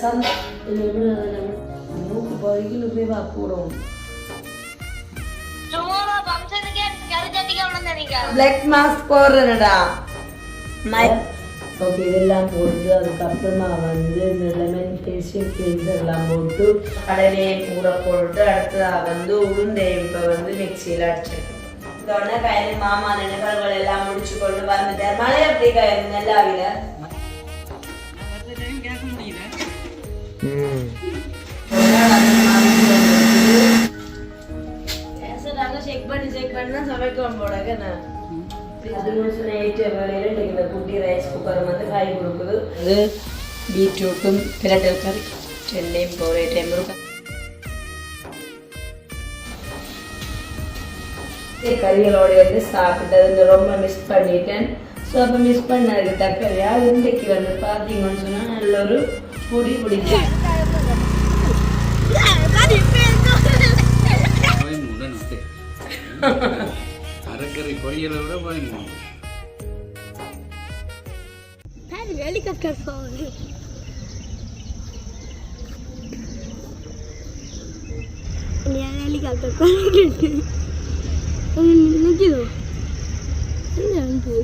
சந்த மூக்கு பகுதியில் போய் வா போடும் டுமாரோ ஃபங்க்ஷனுக்கே கருச்சட்டிக்கு அவ்வளோ நீங்க? Black mask போடுறேன்டா. ஓகே இதெல்லாம் போட்டு அதுக்கப்புறமா வந்து இந்த லெமன் கிளீன்சர் எல்லாம் போட்டு கடலையும் ஊற போட்டு அடுத்ததாக வந்து உளுந்தையும் இப்போ வந்து மிக்சியில் அடிச்சிருக்கேன். இதோட கையில் மாமா நினைவுகள் எல்லாம் முடிச்சு கொண்டு வந்துட்டார். மழை எப்படி கயிறு நல்லாவில பிரட்டல் கறி ரெண்டையும் இப்போ ஒரே டைம் இருக்கும் கறிகளோட வந்து சாப்பிட்டது ரொம்ப மிஸ் பண்ணிட்டேன் ஸோ அப்போ மிஸ் பண்ணதுக்கு தக்கவையா இன்றைக்கு வந்து பார்த்தீங்கன்னு சொன்னால் நல்ல ஒரு பொடி பிடிக்கும் பயமுண்டு நமக்கு அரைக்கறி பொரியலை விட பயமுண்டு ஹெலிகாப்டர் போகுது ஹெலிகாப்டர் போகுது நிற்கிதோ அனுப்பு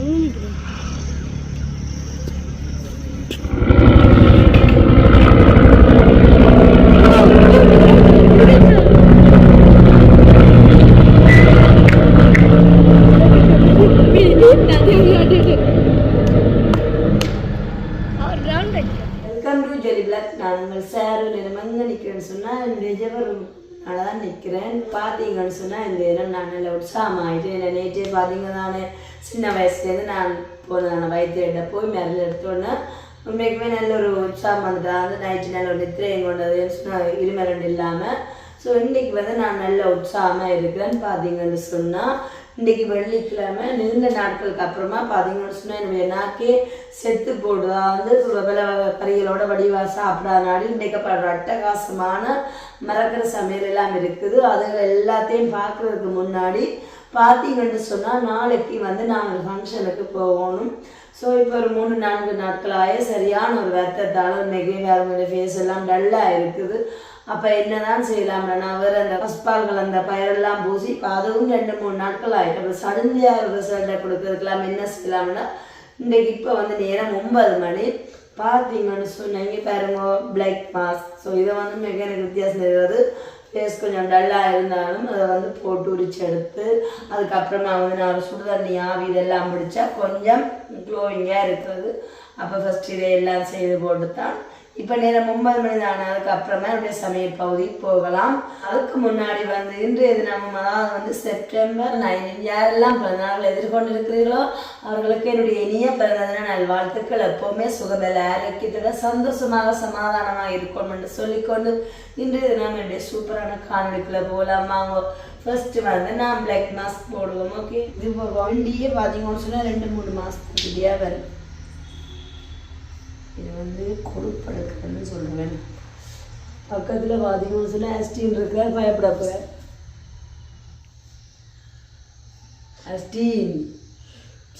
நிற்கிறேன் அவர் ரவுண்ட் அடிக்கும் வெல்கம் டு ஜெலி பிளாக் நான் உங்கள் சார் நேரம் எங்கே நிற்கிறேன்னு சொன்னால் இந்த ஜெவர் தான் நிற்கிறேன் பார்த்தீங்கன்னு சொன்னால் இந்த இடம் நான் நல்ல உற்சாகமாயிட்டு என்ன நேற்றே பார்த்தீங்க தானே சின்ன வயசுலேருந்து நான் போனதான வைத்தியிட்ட போய் மருந்து எடுத்தோன்னே உண்மைக்குமே நல்ல ஒரு உற்சாகம் வந்துட்டு வந்து நைட்டு நல்ல ஒரு நித்திரையும் கொண்டது சொன்னால் இல்லாமல் ஸோ இன்றைக்கி வந்து நான் நல்ல உற்சாகமாக இருக்கிறேன்னு பார்த்தீங்கன்னு சொன்னால் இன்றைக்கி வெள்ளிக்கிழமை நீண்ட நாட்களுக்கு அப்புறமா பார்த்தீங்கன்னு சொன்னால் என்னுடைய நாக்கே செத்து போடுதா. வந்து பல கறிகளோட வடிவா சாப்பிடாதனாடி இன்றைக்கு பல அட்டகாசமான மறக்கிற சமையல் எல்லாம் இருக்குது. அதுகள் எல்லாத்தையும் பார்க்கறதுக்கு முன்னாடி பார்த்தீங்கன்னு சொன்னால் நாளைக்கு வந்து நாங்கள் ஃபங்க்ஷனுக்கு போகணும். ஸோ இப்போ ஒரு மூணு நான்கு நாட்களாக சரியான ஒரு வருத்தத்தால் இன்னைக்கு வேறு ஃபேஸ் எல்லாம் டல்லாக இருக்குது. அப்போ என்னதான் தான் நான் வேறு அந்த பஸ்பால்கள் அந்த பயிரெல்லாம் பூசி இப்போ அதுவும் ரெண்டு மூணு நாட்கள் ஆகிட்டு அப்போ சடன்லியாக ரிசல்ட்டை கொடுக்கறதுக்கெல்லாம் என்ன செய்யலாம்னா இன்றைக்கு இப்போ வந்து நேரம் ஒன்பது மணி. பார்த்தீங்கன்னு சொன்னீங்க பாருங்க பிளாக் மாஸ்க் ஸோ இதை வந்து மிக எனக்கு வித்தியாசம் தெரியாது. ஃபேஸ் கொஞ்சம் டல்லாக இருந்தாலும் அதை வந்து போட்டு உரிச்சு எடுத்து அதுக்கப்புறமா வந்து நான் சுடுதண்ணி ஆவி இதெல்லாம் பிடிச்சா கொஞ்சம் க்ளோவிங்காக இருக்கிறது. அப்போ ஃபஸ்ட் இதை எல்லாம் செய்து போட்டு தான் இப்போ நேரம் ஒன்பது மணி தானே அதுக்கப்புறமா என்னுடைய சமையல் பகுதிக்கு போகலாம். அதுக்கு முன்னாடி வந்து இன்றைய தினம் அதாவது வந்து செப்டம்பர் நைன் யாரெல்லாம் பிறந்தநாள் எதிர்கொண்டு இருக்கிறீர்களோ அவர்களுக்கு என்னுடைய இனிய பிறந்ததின நல்வாழ்த்துக்கள். எப்போவுமே சுகபல ஆரோக்கியத்தோட சந்தோஷமாக சமாதானமாக இருக்கணும் என்று சொல்லிக்கொண்டு இன்றைய தினம் என்னுடைய சூப்பரான காணொலிக்குள்ளே போகலாம். வாங்க. ஃபர்ஸ்ட் வந்து நான் பிளாக் மாஸ்க் போடுவோம் ஓகே இது வண்டியே பார்த்தீங்கன்னு சொன்னால் ரெண்டு மூணு மாதத்துக்கு வரும். இது வந்து கொழுப்படுக்கிறதுன்னு சொல்லுவேன். பக்கத்தில் பார்த்தீங்கன்னு சொன்னால் அஸ்டீன் இருக்க பயப்பட போகிற அஸ்டீன்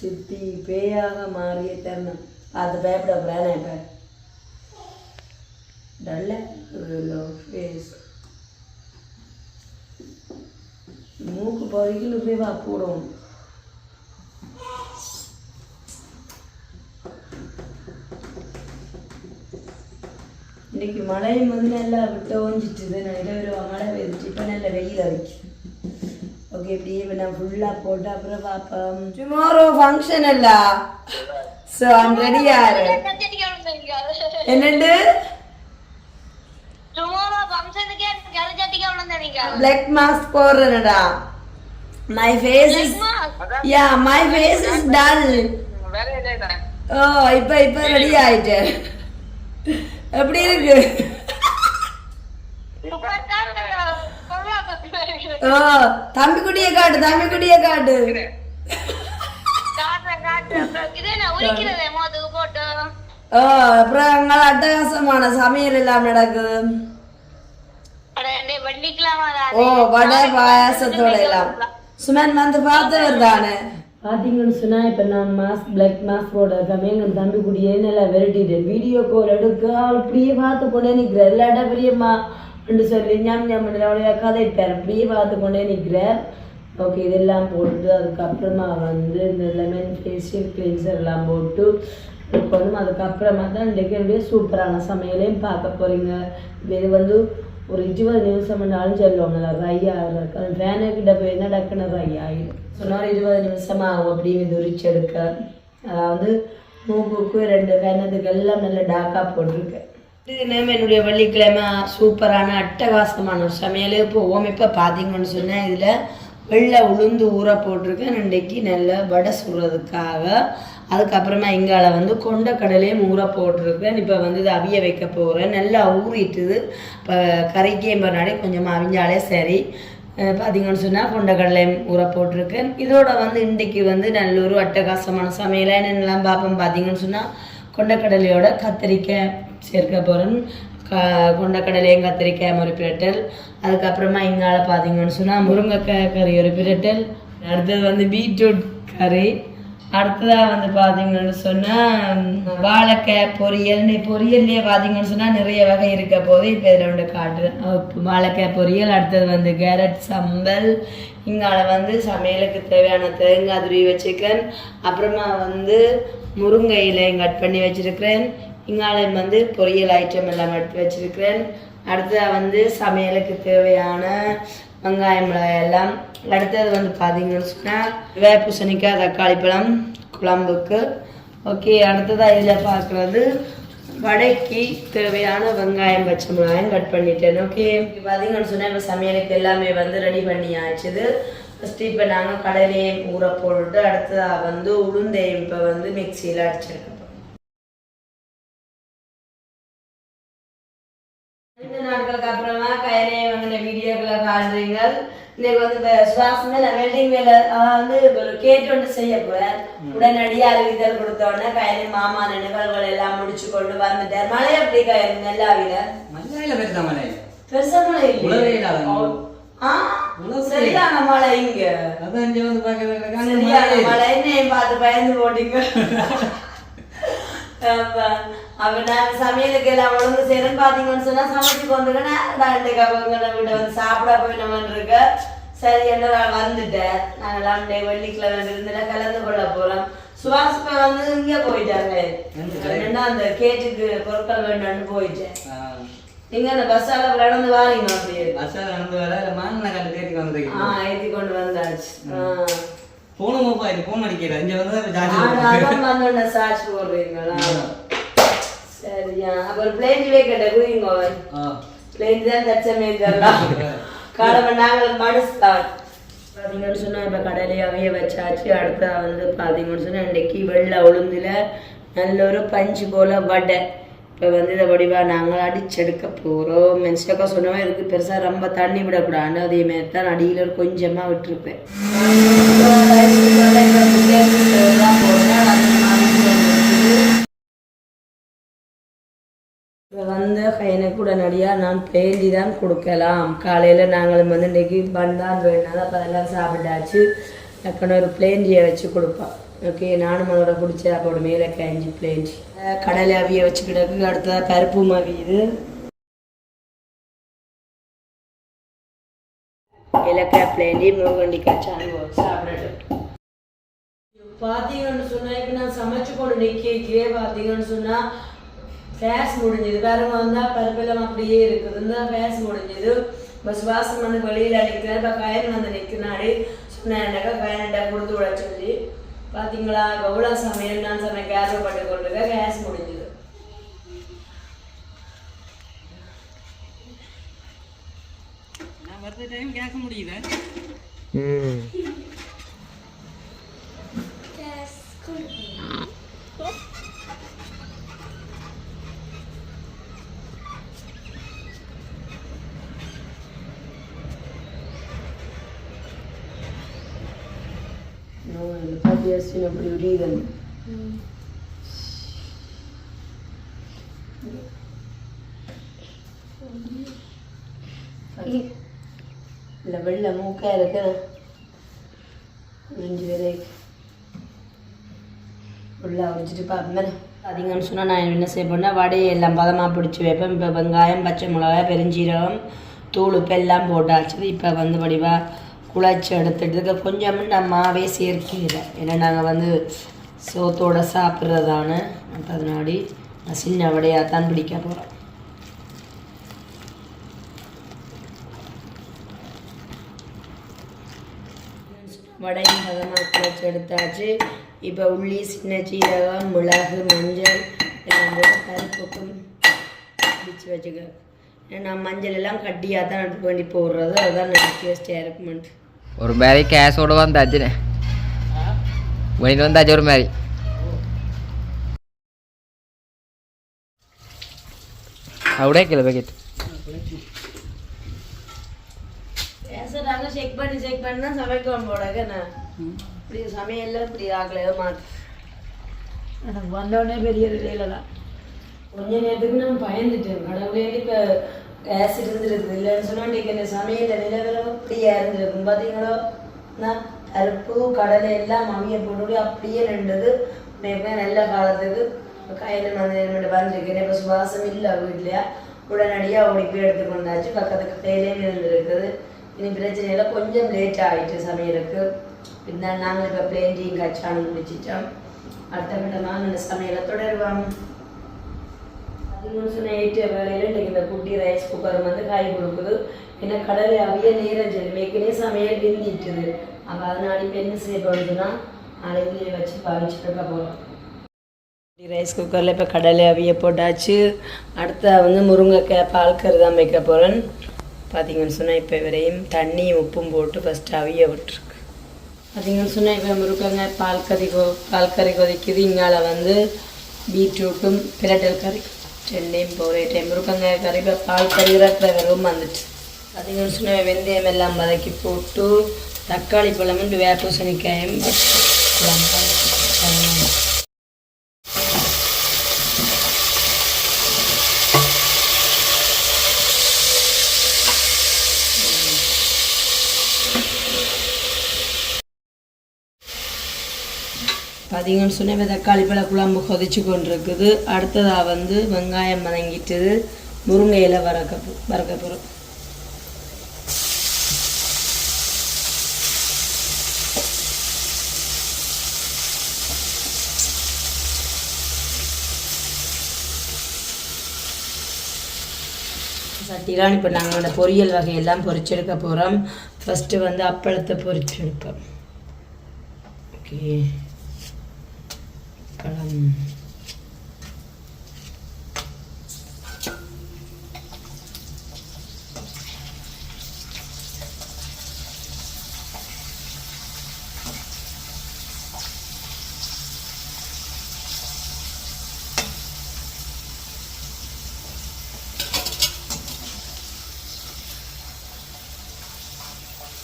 சித்தி பேயாக மாறிய தருணம். பார்த்து பயப்பட போகிறேன் இப்போ. டல்ல ஃபேஸ் மூக்கு பகுதியில் போய் வா போடுவோம். இன்னைக்கு மழையும் வந்து நல்லா விட்டு ஓஞ்சிட்டுது நான் இரவு மழை பெய்ஞ்சிட்டு இப்போ நல்ல வெயில் அடிக்குது ஓகே இப்படியே இப்போ நான் ஃபுல்லாக போட்டு அப்புறம் பார்ப்போம் டுமாரோ ஃபங்க்ஷன் அல்ல. ஸோ ஐம் ரெடி யாரு? என்னண்டு black mask போடுறேனடா. My face is yeah my face is dull oh இப்போ இப்போ ரெடி ஆயிட்டு எப்படி இருக்கு? ஓ தம்பி குடிய காட்டு தம்பி குடிய காட்டு. ஓ அப்புறம் அங்கே அட்டகாசமான சமையல் எல்லாம் நடக்குது ஓ வடை பாயாசத்தோட எல்லாம். சுமன் வந்து பார்த்தவர் தானே. பார்த்தீங்கன்னு சொன்னால் இப்போ நான் மாஸ்க் பிளாக் மாஸ்க் போட இருக்காமே எங்கள் தம்பி கூடியே நல்லா விரட்டிட்டேன். வீடியோ கால் எடுக்க அவள் அப்படியே பார்த்து கொண்டே நிற்கிறேன் எல்லாடா பெரியம்மா என்று சொல்லி ஞாம் ஞாம் அவளைய கதைப்பார் அப்படியே பார்த்து கொண்டே நிற்கிறேன் ஓகே இதெல்லாம் போட்டு அதுக்கப்புறமா வந்து இந்த லெமன் ஃபேஷியல் கிளீன்சர் எல்லாம் போட்டு இருக்கணும் அதுக்கப்புறமா தான் இன்றைக்கு என்னுடைய சூப்பரான சமையலையும் பார்க்க போகிறீங்க இது வந்து ஒரு இருபது நிமிஷம் என்றாலும் சொல்லுவோம் நல்லா ரையா இருக்கும் அந்த ஃபேனு கிட்ட போய் தான் டக்குன்னு ரை ஆகிடும் சொன்னால் இருபது நிமிஷம் ஆகும் அப்படின்னு இது உரிச்சு எடுக்க அதாவது மூக்குக்கு ரெண்டு ஃபேனத்துக்கு எல்லாம் நல்ல டாக்காக போட்டிருக்கேன். இது நேம் என்னுடைய வெள்ளிக்கிழமை சூப்பரான அட்டகாசமான சமையல். இப்போ ஓமிப்பை பார்த்தீங்கன்னு சொன்னேன். இதில் வெள்ளை உளுந்து ஊற போட்டிருக்கேன். இன்றைக்கி நல்ல வடை சுடுறதுக்காக. அதுக்கப்புறமா இங்கால வந்து கொண்ட கடலையும் ஊற போட்டிருக்கேன். இப்போ வந்து இது அவிய வைக்க போகிறேன் நல்லா ஊறிட்டுது. இப்போ கறிக்கே முன்னாடி கொஞ்சமாக அவிஞ்சாலே சரி. பார்த்தீங்கன்னு சொன்னால் கொண்டக்கடலையும் ஊற போட்டிருக்கேன். இதோட வந்து இன்றைக்கு வந்து நல்ல ஒரு அட்டகாசமான சமையலாக என்னென்னலாம் பார்ப்போம் பார்த்தீங்கன்னு சொன்னால் கொண்டக்கடலையோட கத்திரிக்காய் சேர்க்க போகிறேன் க கொண்டக்கடலையும் கத்திரிக்காய் ஒரு பிரட்டல் அதுக்கப்புறமா இங்கால பார்த்தீங்கன்னு சொன்னால் முருங்கைக்காய் கறி ஒரு பிரட்டல் அடுத்தது வந்து பீட்ரூட் கறி அடுத்ததாக வந்து பார்த்தீங்கன்னு சொன்னால் வாழைக்காய் பொரியல் பொரியல்லையே பார்த்தீங்கன்னு சொன்னால் நிறைய வகை இருக்க போது இப்போ இதில் ஒன்று காட்டுறேன் வாழைக்காய் பொரியல் அடுத்தது வந்து கேரட் சம்பல் இங்கால வந்து சமையலுக்கு தேவையான தேங்காய் துருவி வச்சுருக்கேன். அப்புறமா வந்து முருங்கை இலையும் கட் பண்ணி வச்சுருக்கிறேன். இங்கால வந்து பொரியல் ஐட்டம் எல்லாம் எடுத்து வச்சிருக்கிறேன். அடுத்ததாக வந்து சமையலுக்கு தேவையான வெங்காயம் மிளகாய் எல்லாம். அடுத்தது வந்து பார்த்தீங்கன்னு சொன்னால் வேப்பூசணிக்காய் தக்காளி பழம் குழம்புக்கு. ஓகே அடுத்ததாக இதில் பார்க்குறது வடைக்கு தேவையான வெங்காயம் பச்சை மிளகாயம் கட் பண்ணிட்டேன். ஓகே. பார்த்தீங்கன்னு சொன்னால் இப்போ சமையலுக்கு எல்லாமே வந்து ரெடி பண்ணி ஆச்சுது ஃபஸ்ட்டு இப்போ நாங்கள் கடலையும் ஊற போட்டுட்டு அடுத்ததாக வந்து உளுந்தையும் இப்போ வந்து மிக்சியில் அடிச்சிருக்கோம். நாட்களுக்கு அப்புறமா கையிலே வாங்கின வீடியோக்களை காண்றீங்க இன்னைக்கு வந்து சுவாசமே நான் வெல்டிங் வேலை அதாவது ஒரு கேட் ஒன்று செய்ய போறேன். உடனடியாக அறிவித்தல் கொடுத்த உடனே கையிலே மாமா நினைவுகள் எல்லாம் முடிச்சு கொண்டு வந்துட்டார் மழை எப்படி கயிறு நல்லாவில மலையில பெருசா மலையில பெருசா மழை சரியான மழை. இங்க. வந்து சரியான மழை பார்த்து பயந்து போட்டீங்க. நான் சமையலுக்கு எல்லாம் ஒழுங்கு செய்யறேன்னு பாத்தீங்கன்னு சொன்னா சமைச்சு கொண்டுக்கனா ரெண்டு கவங்களை விட வந்து சாப்பிட போயினவன் இருக்க சரி என்ன நான் வந்துட்டேன் நாங்கள் எல்லாம் வெள்ளிக்கிழமை இருந்துல கலந்து கொள்ள போறோம் இப்ப வந்து இங்க போயிட்டாங்க என்னன்னா அந்த கேட்டுக்கு பொருட்கள் வேண்டும்னு போயிட்டேன் நீங்க அந்த பஸ்ஸால நடந்து வாரீங்க அப்படியே பஸ்ஸால நடந்து வர மாங்கன தேடி ஆ வந்திருக்கீங்க ஏத்தி கொண்டு வந்தாச்சு ஆ. போனும் மோப்பா இது போன் அடிக்கிற இங்க வந்து ஜாதி அதான் வந்தோடனே சாட்சி போடுறீங்களா சரியா அப்புறம் பிளேன் வைக்கட்ட குயிங்க பிளேன் தான் தச்சமே தரலாம் கடமை நாங்கள் மடுஸ்தான் பார்த்தீங்கன்னு சொன்னால் இப்போ கடலையை அவிய வச்சாச்சு அடுத்தா வந்து பார்த்தீங்கன்னு சொன்னால் இன்றைக்கி வெள்ளை உளுந்துல நல்ல ஒரு பஞ்சு போல் வடை இப்போ வந்து இதை வடிவா நாங்கள் அடிச்செடுக்க போகிறோம் மென்ஸ்டக்கா சொன்னவன் இதுக்கு பெருசாக ரொம்ப தண்ணி விடக்கூடாது. அதே மாதிரி தான் அடியில் கொஞ்சமாக விட்டுருப்பேன். இப்போ வந்து எனக்கு உடனடியாக நான் பேந்தி தான் கொடுக்கலாம். காலையில் நாங்களும் வந்து இன்றைக்கி பண்டான் வேணாலும் அப்போ அதெல்லாம் சாப்பிட்டாச்சு. டக்குன்னு ஒரு பிளேண்டியை வச்சு கொடுப்போம். ஓகே நானும் அதோட பிடிச்ச அப்போட மேலே கஞ்சி பிளேட் கடலை அவிய வச்சுக்கிட்டு அடுத்ததாக பருப்பு அவியுது. இலக்காய் பிளேண்டி முருகண்டிக்காய் சாங்குவோம் பார்த்தீங்கன்னு சொன்னா இப்போ நான் சமைச்சு கொண்டு நிக்கே பார்த்தீங்கன்னு சொன்னா ஃபேஸ் முடிஞ்சது. பாருங்க வந்தா பருப்பெல்லாம் அப்படியே இருக்குது. தான் ஃபேஸ் முடிஞ்சது. பஸ் வாசம் வந்து வெளியில் நிற்கிறேன் இப்போ கயன் வந்து நிற்கிறாடி சொன்னேன்னாக்கா கயன்டா கொடுத்து விட சொல்லி. பார்த்தீங்களா எவ்வளோ சமையல் நான் சமைக்க ஆர்வப்பட்டு கொண்டிருக்க கேஸ் முடிஞ்சது. நான் வரது டைம் கேட்க முடியல. பத்தி அரிசி அப்படி உரியுதன் இல்லை வெள்ளை மூக்கா இருக்கு நெஞ்சு வரைக்கும் ஃபுல்லாக வச்சுட்டு பார்ப்பேன் அதிகம்னு சொன்னால் நான் என்ன செய்ய போனால் வடையை எல்லாம் பதமாக பிடிச்சி வைப்பேன் இப்போ வெங்காயம் பச்சை மிளகாய் பெருஞ்சீரகம் தூள் உப்பு எல்லாம் போட்டாச்சு இப்போ வந்து வடிவாக குழச்சி எடுத்துட்டு கொஞ்சம் நான் மாவே சேர்க்கல. ஏன்னா நாங்கள் வந்து சோத்தோடு சாப்பிட்றதான. அப்போ அதனாடி நான் சின்ன வடையாக தான் பிடிக்க போகிறேன் வடையும் பதமாக குழச்சி எடுத்தாச்சு. இப்போ உள்ளி சின்ன சீரகம் மிளகு மஞ்சள் எல்லாம் போட்டு கருப்புக்கும் பிடிச்சி வச்சுக்க. ஏன்னா நான் மஞ்சள் எல்லாம் கட்டியாக தான் எடுத்து பண்ணி போடுறது. அதுதான் நான் டேஸ்டியாக இருக்குமெண்ட்டு ஒரு மாதிரி கேஷோட வந்தாச்சுண்ணே வெளியில் வந்தாச்சு ஒரு மாதிரி. அப்படியே கிலோ பேக்கெட் பேசுறாங்க செக் பண்ணி செக் பண்ணி சமைக்கணும் நான் இப்படி சமையல்ல இப்படி ஆகலையோ எனக்கு வந்தோடனே பெரிய தான் கொஞ்ச நேரத்துக்கு நான் பயந்துட்டேன் கடவுளே இப்போ கேஸ் இருந்துருக்கு இல்லைன்னு சொன்னா இன்னைக்கு இந்த சமையல் நிலவரம் அப்படியே இருந்திருக்கும் பார்த்தீங்களோ நான் கடலை எல்லாம் அவிய போட்டு அப்படியே நின்றது இப்போ நல்ல காலத்துக்கு கையில் வந்து வந்திருக்கேன் இப்போ சுவாசம் இல்லை வீட்லையா உடனடியாக ஓடி போய் எடுத்து கொண்டாச்சு பக்கத்துக்கு கையிலே இருந்திருக்குது இனி பிரச்சனை இல்லை கொஞ்சம் லேட் ஆகிட்டு சமையலுக்கு பின்ன நாங்கள் இப்போ பிளேண்டியும் கச்சானும் முடிச்சிட்டோம் அடுத்த விடமாக இந்த சமையலை தொடருவோம் இன்னொன்று சொன்ன எயிட்டு வேலையில் இன்றைக்கி இந்த குட்டி ரைஸ் குக்கர் வந்து காய் கொடுக்குது. ஏன்னா கடலை அவிய நேரம் சொல்லி சமையல் விந்திட்டுது அப்போ அதனால இப்போ என்ன செய்ய போகுதுன்னா நாளைக்கு வச்சு பாவிச்சுருக்க போகிறோம் ரைஸ் குக்கரில் இப்போ கடலை அவிய போட்டாச்சு. அடுத்த வந்து முருங்கைக்காய் பால்கறி தான் வைக்க போகிறேன் பார்த்தீங்கன்னு சொன்னால் இப்போ வரையும் தண்ணியும் உப்பும் போட்டு ஃபஸ்ட்டு அவிய விட்டுருக்கு. பார்த்தீங்கன்னு சொன்னால் இப்போ முருங்கைக்காய் பால் கறி கொ பால் கறி கொதிக்குது. இங்கால வந்து பீட்ரூட்டும் பிரட்டல் கறி. ரெண்டையும் போகிறேன் டைம் முருங்கைக்காய் கறி பால் கறி வெறும் வந்துச்சு பார்த்தீங்கன்னு சொன்ன வெந்தயம் எல்லாம் வதக்கி போட்டு தக்காளி பழம் வேப்பூசணிக்காயும் குழம்பு பார்த்தீங்கன்னு சொன்னால் இப்போ தக்காளி பழ குழம்பு கொதிச்சு கொண்டு இருக்குது அடுத்ததாக வந்து வெங்காயம் வதங்கிட்டுது. முருங்கை இலை வரக்க போகிறோம் சட்டிலாம் இப்போ நாங்கள் அந்த பொரியல் வகையெல்லாம் பொரிச்செடுக்க போகிறோம் ஃபஸ்ட்டு வந்து அப்பளத்தை பொரிச்செடுப்போம் ஓகே பழம்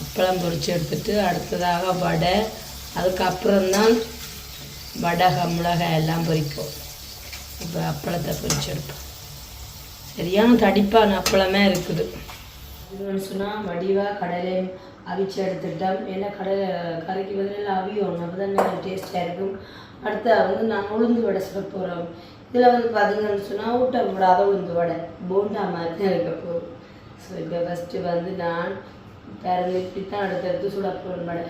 அப்பளம் பொரிச்சு எடுத்துட்டு அடுத்ததாக வடை. அதுக்கப்புறம்தான் வடகை மிளகாய் எல்லாம் பொறிக்கும். இப்போ அப்பளத்தை பொறிச்செடுப்போம். சரியான தடிப்பான அப்பளமே இருக்குது. இன்னொன்று சொன்னால் வடிவாக கடலையும் அவிச்சு எடுத்துட்டோம் ஏன்னா கடலை கறிக்கு பதிலாக அவியும். அப்போ தான் டேஸ்ட்டாக இருக்கும். அடுத்து வந்து நாங்கள் உளுந்து வடை சுட போகிறோம் இதில் வந்து பார்த்தீங்கன்னு சொன்னால் ஊட்ட விடாத உளுந்து வடை. போண்டா மாதிரி தான் இருக்க போகும் ஸோ இப்போ ஃபஸ்ட்டு வந்து நான் பிறந்து இப்படி தான் அடுத்தடுத்து சுட போகிறேன் வடை.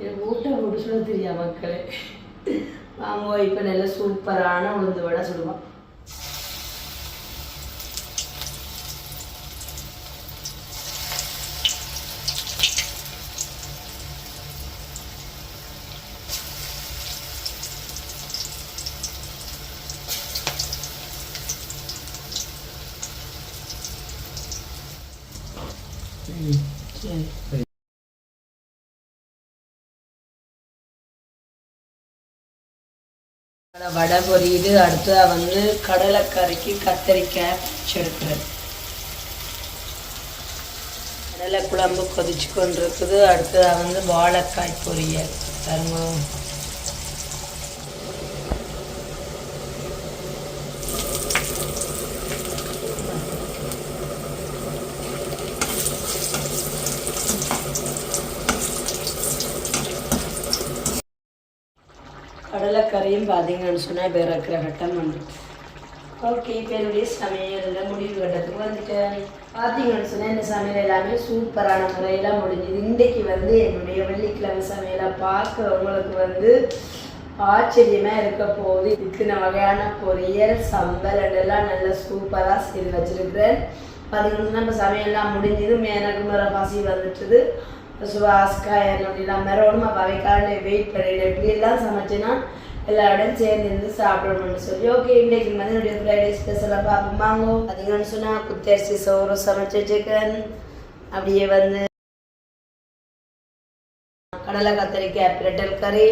எனக்கு ஊட்ட போட்டு சுட தெரியா மக்களே. வாங்குவோம் இப்போ நல்ல சூப்பரான உளுந்து வடை சுடுவோம் ம் சரி வடை பொரியுது அடுத்ததாக வந்து கடலைக்கறிக்கு கத்தரிக்காய் செடுக்கிறது கடலை குழம்பு கொதிச்சு கொண்டு இருக்குது அடுத்ததாக வந்து வாழைக்காய் பொரியல். தருமம் கடலைக்கரையும் பார்த்தீங்கன்னு சொன்னால் இப்போ இறக்குற கட்டம் வந்துட்டு ஓகே இப்போ என்னுடைய சமையலில் முடிவு கட்டத்துக்கு வந்துட்டேன். பார்த்தீங்கன்னு சொன்னால் இந்த சமையல் எல்லாமே சூப்பரான முறையில் முடிஞ்சுது. இன்றைக்கு வந்து என்னுடைய வெள்ளிக்கிழமை சமையலை பார்க்குறவங்களுக்கு வந்து ஆச்சரியமாக இருக்க போகுது. இத்தனை வகையான பொரியல் சம்பல் எல்லாம் நல்லா சூப்பராக செய்து வச்சுருக்கிறேன். பார்த்தீங்கன்னு சொன்னால் இப்போ சமையல்லாம் முடிஞ்சது எனக்கு பசி வந்துட்டுது. சுவாஸ்கா என்னுடைய மெரோனும் அப்போ அவைக்காண்ட வெயிட் பண்ணிட்டு எப்படி எல்லாம் சமைச்சேன்னா எல்லாரோடையும் சேர்ந்து இருந்து சாப்பிடணும்னு சொல்லி. ஓகே இன்றைக்கு வந்து என்னுடைய ஃப்ரைடே ஸ்பெஷலாக பார்ப்போமாங்கோ. அதிகம்னு சொன்னால் குத்தரிசி சோறு சமைச்ச சிக்கன் அப்படியே வந்து கடலை கத்திரிக்காய் பிரட்டல் கறி.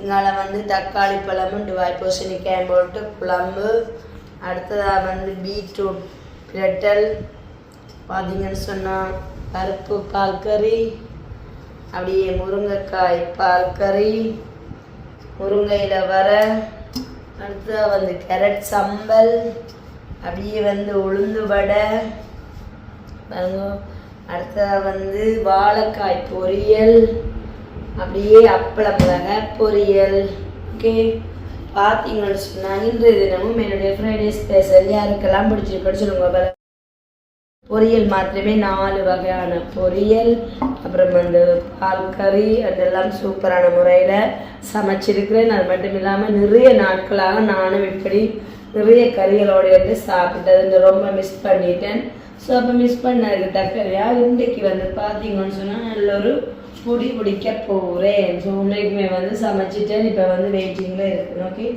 இங்கால வந்து தக்காளி பழமும் டுவாய் பூசணிக்காய் போட்டு குழம்பு. அடுத்ததாக வந்து பீட்ரூட் பிரட்டல். பார்த்தீங்கன்னு சொன்னால் பருப்பு பால் கறி அப்படியே முருங்கைக்காய் பால் கறி முருங்கையில் வர அடுத்ததாக வந்து கேரட் சம்பல் அப்படியே வந்து உளுந்து வடை அடுத்ததாக வந்து வாழைக்காய் பொரியல் அப்படியே அப்பளப்பழங்க பொரியல். ஓகே பார்த்தீங்கன்னு சொன்னால் இன்றைய தினமும் என்னுடைய ஃப்ரைடே ஸ்பெஷல் யாருக்கெல்லாம் பிடிச்சிருக்குன்னு சொல்லுங்க பொரியல் மாத்திரமே நாலு வகையான பொரியல் அப்புறம் அந்த பால் கறி அதெல்லாம் சூப்பரான முறையில் சமைச்சிருக்கிறேன். அது மட்டும் இல்லாமல் நிறைய நாட்களாக நானும் இப்படி நிறைய கறிகளோடு வந்து சாப்பிட்டது. ரொம்ப மிஸ் பண்ணிட்டேன். ஸோ அப்போ மிஸ் பண்ணதுக்கு தக்கறையாக இன்றைக்கு வந்து பார்த்தீங்கன்னு சொன்னால் நல்ல ஒரு பொடி பிடிக்க போகிறேன் ஸோ இன்றைக்குமே வந்து சமைச்சிட்டேன். இப்போ வந்து வெயிட்டிங்கில் இருக்குது ஓகே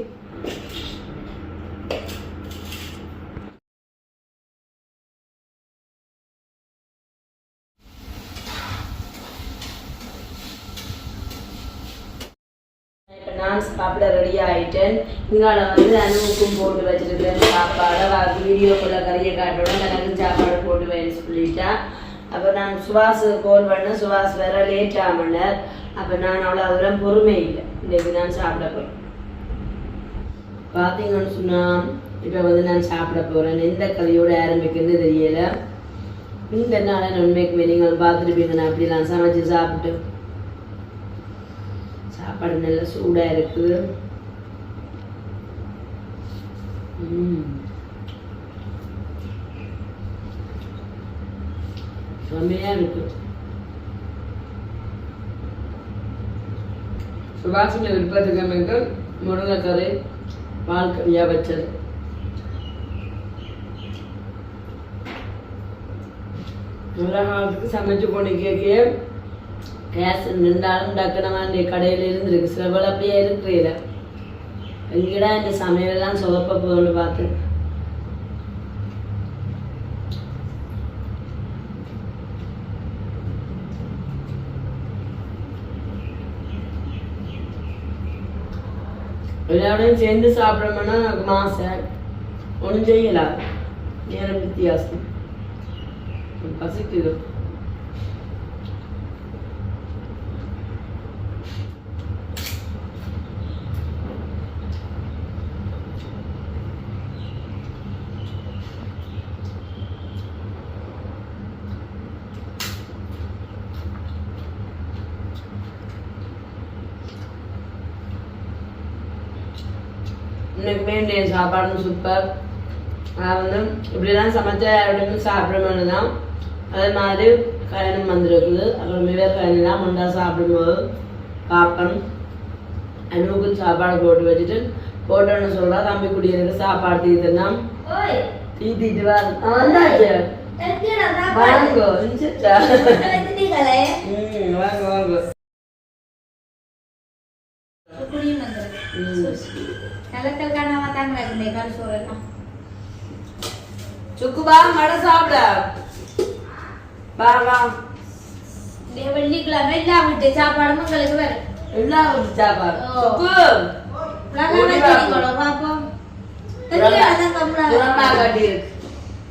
இப்போ நான் சாப்பிட ரெடி இங்கால வந்து அனுவுக்கும் போட்டு வச்சிருக்கேன் சாப்பாடை வீடியோக்குள்ள கறியை காட்டணும் எனக்கு சாப்பாடு போட்டு வைன்னு சொல்லிட்டா அப்போ நான் சுபாஷ் கோல் பண்ண சுபாஷ் வேற லேட் ஆகல. அப்போ நான் அவ்வளோ தூரம் பொறுமை இல்லை. இன்னைக்கு நான் சாப்பிட போகிறேன் பார்த்தீங்கன்னு சொன்னால் இப்போ வந்து நான் சாப்பிட போகிறேன் எந்த கதையோடு ஆரம்பிக்கிறது தெரியல. இந்த நாளை உண்மைக்குமே நீங்கள் பார்த்துருப்பீங்க. நான் அப்படி நான் சமைச்சு சாப்பிட்டு சாப்பாடு நல்லா சூடா இருக்குது செம்மையா இருக்கு சுபாஷின விருப்பத்துக்கு முருங்கைக்கறி பால் கறியா வச்சது நல்ல காலத்துக்கு சமைச்சு கொண்டு கேட்க கேஸ் நின்றாலும் டக்குனமா இந்த கடையில் இருந்திருக்கு சில பேர் அப்படியே இருக்கிறீல எங்கடா இந்த சமையலெல்லாம் சொதப்ப போகணும்னு பார்த்து. எல்லாரோடையும் சேர்ந்து சாப்பிடணும்னா எனக்கு மாசை. ஒன்றும் செய்யலாம் நேரம் வித்தியாசம். பசிக்குது. இன்னைக்கு வேண்டிய சாப்பாடு சூப்பர் நான் வந்து இப்படிலாம் சமைச்சா அப்படின்னு சாப்பிடணும்னு தான் அதே மாதிரி கல்யாணம் வந்திருக்குது அப்புறம் வேறு கல்யாணம் முண்டா சாப்பிடும்போது பார்க்கணும் அனுவுக்கும் சாப்பாடு போட்டு வச்சுட்டு போட்டோன்னு சொல்றா தம்பி குடியிருக்கு சாப்பாடு தீத்துனா ஓய் தீத்திட்டு வா ஆ, வந்தாச்சு எங்கடா சாப்பாடு வாங்க வந்துச்சா வச்சிட்டீங்களே ம் வாங்க வாங்க குடியும் வந்துருக்கு ம் நிலத்தில் காணாம தாங்க இந்த கால் சோறுலாம் சுக்குபா மட சாப்பிட. வா வா இந்த வெள்ளிக்கிழமை எல்லாம் விட்டு சாப்பாடு உங்களுக்கு வேறு. எல்லாம் ஒரு சாப்பாடு. சுக்கு. நல்லா ஓடி வா. வச்சிருக்கோம் பாப்போம். தெரியாத புறமா கம்முனா கட்டி இருக்கு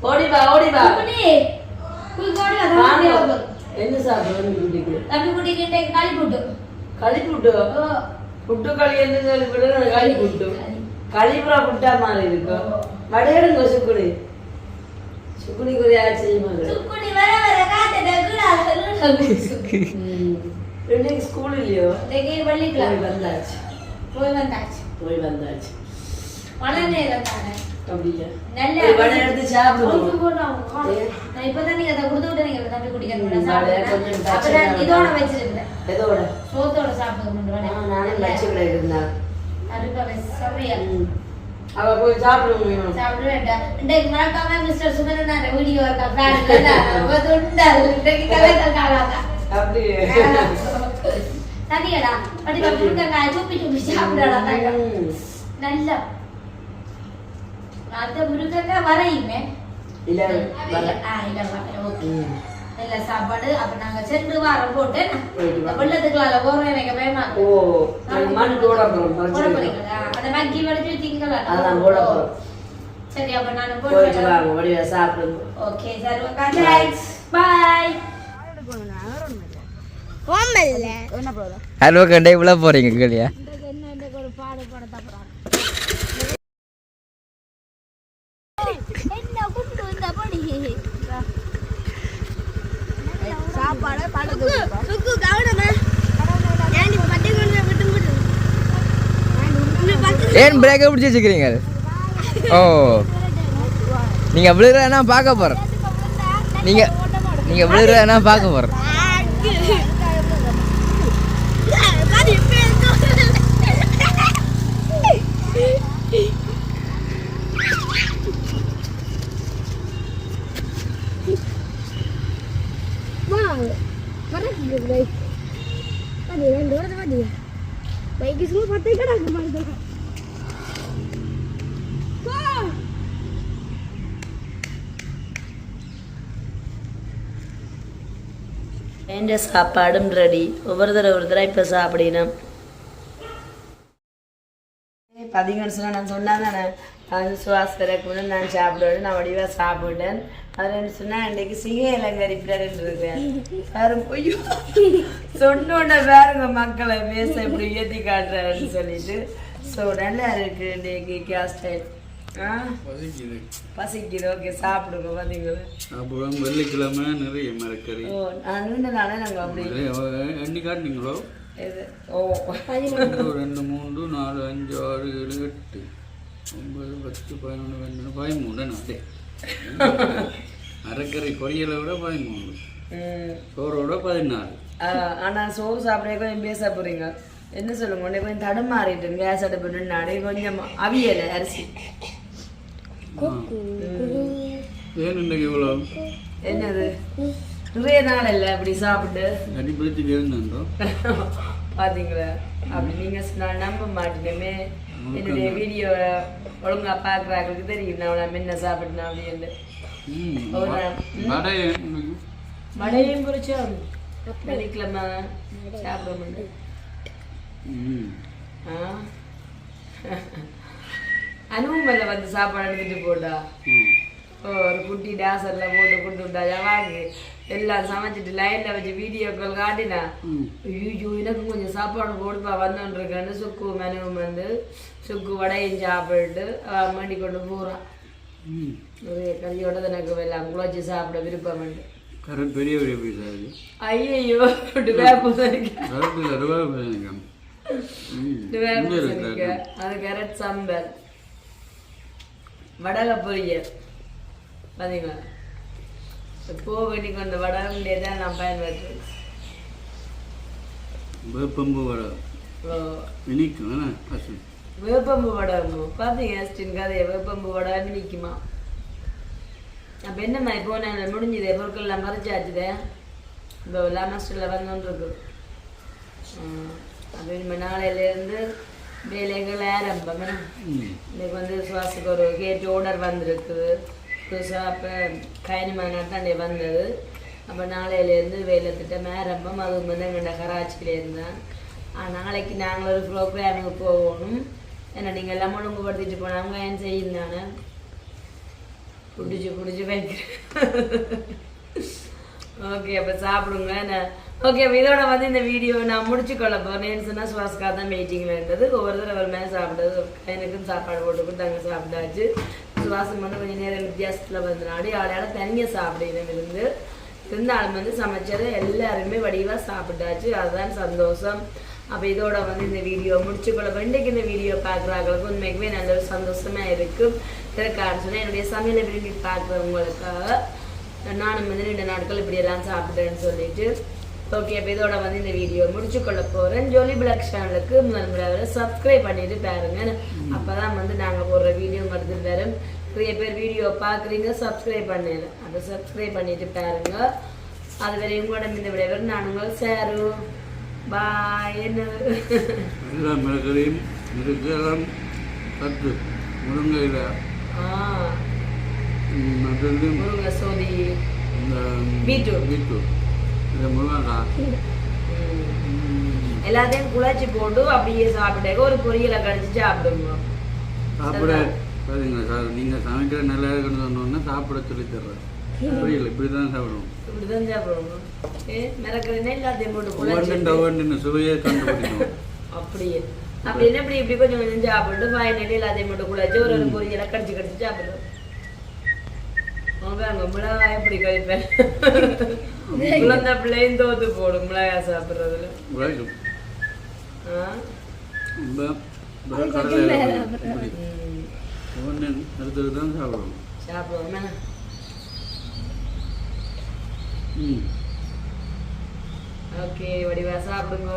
ஓடி வா ஓடி வா. குடி குயிக்கோடி வாங்க. அதான் என்ன சாப்பிடுறது குட்டிக்கு தம்பி குடிக்கிட்ட களி போட்டு களி புட்டு ஓ. புட்டு களி என்ன சொல்லி விடுறது களி புட்டு களிப்புறா புட்டா மாதிரி இருக்கும். வடையிடுங்க சுக்குடி சுக்குடி குறியா செய்யுமாங்க சுக்குடி வர வர காத்துட்டு இன்னைக்கு ஸ்கூல் இல்லையோ? இன்னைக்கு வெள்ளிக்கிழமை வந்தாச்சு. போய் வந்தாச்சு. போய் வந்தாச்சு. மழை நேரம் தானே அப்படியா? நல்ல வடை எடுத்து சாப்பிடுவோம். நான் இப்பதான் நீங்க அதை கொடுத்து விட்டு நீங்க தம்பி குடிக்கணும் இதோட சோத்தோட சாப்பிடுங்க. நானும் இருந்தா. அவ போய் சாப்பிடுவோம் சாப்பிட வேண்டாம் இன்றைக்கு மறக்காம மிஸ்டர் சுமரன் வீடியோ இருக்கா. இன்றைக்கு அப்படியே. தனியடா படிக்க முருங்கைக்காய் சூப்பி சூப்பி சாப்பிடடா தாங்க ம். நல்ல. அந்த முருங்கைக்காய் வரையுமே. இல்ல இல்ல ஓகே. நல்ல சாப்பாடு. அப்ப நாங்க சென்று வாரம் போட்டு. வெள்ளத்துக்குள்ள போறோம். எனக்கு பயமா ஓ மண் போட போறோம். போட. போறீங்களா? அந்த மக்கி வடிச்சு திங்களா அதான் போட போறோம். சரி அப்ப நான் போட்டு வாங்க. வடிவா சாப்பிடுங்க. ஓகே சார் பாய் ஹலோ கண்டே இவ்வளோ போகிறீங்க கேளியா? ஏன் பிரேக்கை பிடிச்சி வச்சுக்கிறீங்க? ஓ. நீங்கள் விழுகிறேன்னா பார்க்க போகிறேன் நீங்கள் நீங்கள் விழுகிறேன்னா பார்க்க போகிறேன் சாப்பாடும் ரெடி ஒவ்வொரு தடவை ஒரு தடவை இப்போ சாப்பிடணும். பார்த்தீங்கன்னு சொன்னால் நான் சொன்னால் நான் சுவாஸ் பிறகு நான் சாப்பிடுவேன். நான் வடிவாக சாப்பிட்டேன் அவர் சொன்னால் இன்றைக்கு சிங்கை இலங்கரி பிறருன்றேன் வேறு போய் சொன்னோட வேறுங்க மக்களை பேச இப்படி ஏற்றி காட்டுறாருன்னு சொல்லிட்டு. ஸோ நல்லா இருக்குது இன்றைக்கு கேஸ் டைம் பசிக்குது. ஓகே சாப்பிடுங்க பார்த்தீங்களா அப்புறம் வெள்ளிக்கிழமை நிறைய மரக்கறி. ஓ நான் நீண்ட நாளே நாங்கள் அப்படி நிறைய அஹ், எண்ணி காட்டினீங்களோ? இது ஓ. ஒன்று, ரெண்டு மூன்று நாலு அஞ்சு ஆறு ஏழு எட்டு ஒன்பது பத்து பதினொன்று பன்னெண்டு பதிமூணு நாளே மரக்கறி பொரியலை விட பதிமூணு சோறோட பதினாலு ஆனா சோறு சாப்பிடவே கொஞ்சம் பேச போறீங்க. என்ன சொல்லுங்க உடனே கொஞ்சம் தடுமாறிட்டு கேஸ் அடுப்பு நின்னாடி கொஞ்சம் அவியல அரிசி. ஏன் இவ்வளோ என்னது? நிறைய நாள் இல்லை அப்படி சாப்பிட்டு. இருந்தோம் பாத்தீங்களா? அப்படி நீங்க சொன்னா நம்ப மாட்டேனுமே. என்னுடைய வீடியோ ஒழுங்கா பாக்குறாங்களுக்கு தெரியும். நான் முன்ன சாப்பிட்டேன் அப்படின்னு. ம் ஒரு நாள். வடை இன்னைக்கு? மழையும் குறிச்சோம் வெள்ளிக்கிழமை சாப்பிட முடியும் ம். ஆ? அனுபவம் வந்து சாப்பாடு எடுத்துட்டு போட்டா ஒரு குட்டி டாசர்ல போட்டு கொடுத்து விட்டா ஜவாக்கு எல்லாம் சமைச்சிட்டு லைன்ல வச்சு வீடியோக்கள் காட்டினா ம் ஐயோ எனக்கு கொஞ்சம் சாப்பாடு போடுப்பா வந்தோன்னு இருக்கேன்னு சுக்கு மெனுவும் வந்து சுக்கு வடையும் சாப்பிட்டு மண்டி கொண்டு நிறைய கறியோட எனக்கு எல்லாம் குழச்சி சாப்பிட விருப்பம் உண்டு கரெக்ட் பெரிய பெரிய பீஸா அது ஐயோ சரிக்க கரெக்ட் அறுபது பதினஞ்சு ம் வேப்பு இங்கே சரிக்க இருக்கு அது கேரட் சாம்பல் வடகை பொரியல் பார்த்தீங்களா போ வேண்டி கொண்ட வடகை தான் நான் பயன்படுத்துறேன் வேப்பம்பு வடை. ஓ. இனிக்கும் வேப்பம்பு வடகமோ பார்த்தீங்க ஸ்டின் கதையை வேப்பம்பு வடை நிற்குமா அப்போ என்னம்மா இப்போ நான் முடிஞ்சது? பொருட்கள்லாம் மறைச்சாச்சுதே இப்போ லாமஸ்டரில் வந்துட்டு இருக்கு இனிமேல் நாளையிலேருந்து வேலைகள் ஆரம்பம்? இன்னைக்கு வந்து சுவாசுக்கு ஒரு கேட் ஆர்டர் வந்திருக்குது புதுசாக அப்போ கயனிமா நாட்டாண்டே வந்தது. அப்போ நாளையிலேருந்து வேலை திட்டம் ஆரம்பம். அதுவும் வந்து எங்கள்ட கராச்சியிலேருந்து தான் நாளைக்கு நாங்கள் ஒரு ப்ரோக்ராமுக்கு போகணும். ஏன்னா நீங்கள் எல்லாம் ஒழுங்குபடுத்திட்டு போனாங்க ஏன் செய்யும் தானே பிடிச்சி பிடிச்சி வைக்கிறேன். ஓகே அப்போ சாப்பிடுங்க நான் ஓகே அப்போ இதோட வந்து இந்த வீடியோ நான் முடிச்சுக்கொள்ள போகிறேன்னு சொன்னால் சுவாஸ்கா தான் மீட்டிங்கில் இருந்தது. ஒவ்வொரு தடவை ஒரு மேலே சாப்பிட்டது. எனக்கும் சாப்பாடு போட்டு கொடுத்தாங்க சாப்பிட்டாச்சு. சுவாசம் வந்து கொஞ்சம் நேரம் வித்தியாசத்தில் வந்தனாடி நாடி ஆளையால தனியாக சாப்பிடணும் இருந்து இருந்தாலும் வந்து சமைச்சது எல்லாருமே வடிவாக சாப்பிட்டாச்சு. அதுதான் சந்தோஷம். அப்போ இதோட வந்து இந்த வீடியோ முடிச்சுக்கொள்ள இன்றைக்கு இந்த வீடியோ பார்க்குறாங்களுக்கு உண்மைக்குமே நல்ல ஒரு சந்தோஷமாக இருக்கும். இதற்காக சொன்னால் என்னுடைய சமையலை விரும்பி பார்க்குறவங்களுக்காக நானும் வந்து ரெண்டு நாட்கள் இப்படியெல்லாம் சாப்பிட்டேன்னு சொல்லிட்டு. ஓகே அப்போ இதோட வந்து இந்த வீடியோ முடிச்சுக்கொள்ள போகிறேன் ஜோலி பிளாக் சேனலுக்கு முதல் முறையாக சப்ஸ்கிரைப் பண்ணிட்டு பாருங்க. அப்போ தான் வந்து நாங்கள் போடுற வீடியோ மட்டும் வரும் நிறைய பேர் வீடியோ பார்க்குறீங்க சப்ஸ்கிரைப் பண்ணல அப்போ சப்ஸ்கிரைப் பண்ணிட்டு பாருங்க. அது வரை உங்களோட இந்த விடைவர் நான் உங்கள் சேரு. பாய் என்ன? எல்லாம் மிளகரையும் முருங்கையில். ஆ. மற்றது முருங்கை சோதி. பீட்ரூட். இந்த முருங்கைக்காய் எல்லாத்தையும் குழச்சி போட்டு அப்படியே சாப்பிட்டாக்க ஒரு பொரியலை கடிச்சு சாப்பிடுங்க. சாப்பிட. சரிங்க சார். நீங்கள் சமைக்கிற நல்லா இருக்குன்னு சொன்னோன்னா சாப்பிட சொல்லி தர்றேன். புரியல. இப்படி தான் சாப்பிடணும் இப்படிதான் சாப்பிடுவோம். ஏ மிளகுறதுன்னா எல்லாத்தையும் போட்டு ஒவ்வொன்று குழச்சி ஒவ்வொன்று சுவையை கண்டுபிடிக்கணும். அப்படியே. அப்படின்னு இப்படி இப்படி கொஞ்சம் கொஞ்சம் சாப்பிட்டு ஃபைனலி எல்லாத்தையும் மட்டும் குழச்சி ஒரு ஒரு பொரியலை கடிச்சு கடிச்சு சாப்பிடுவோம். மிளகாய் எப்படி கழிப்பேன்? குழந்தை பிள்ளையும் தோத்து போடும் மிளகாய் சாப்பிட்றதுல. சாப்பிடுவோம். ஓகே வடிவா சாப்பிடுங்க.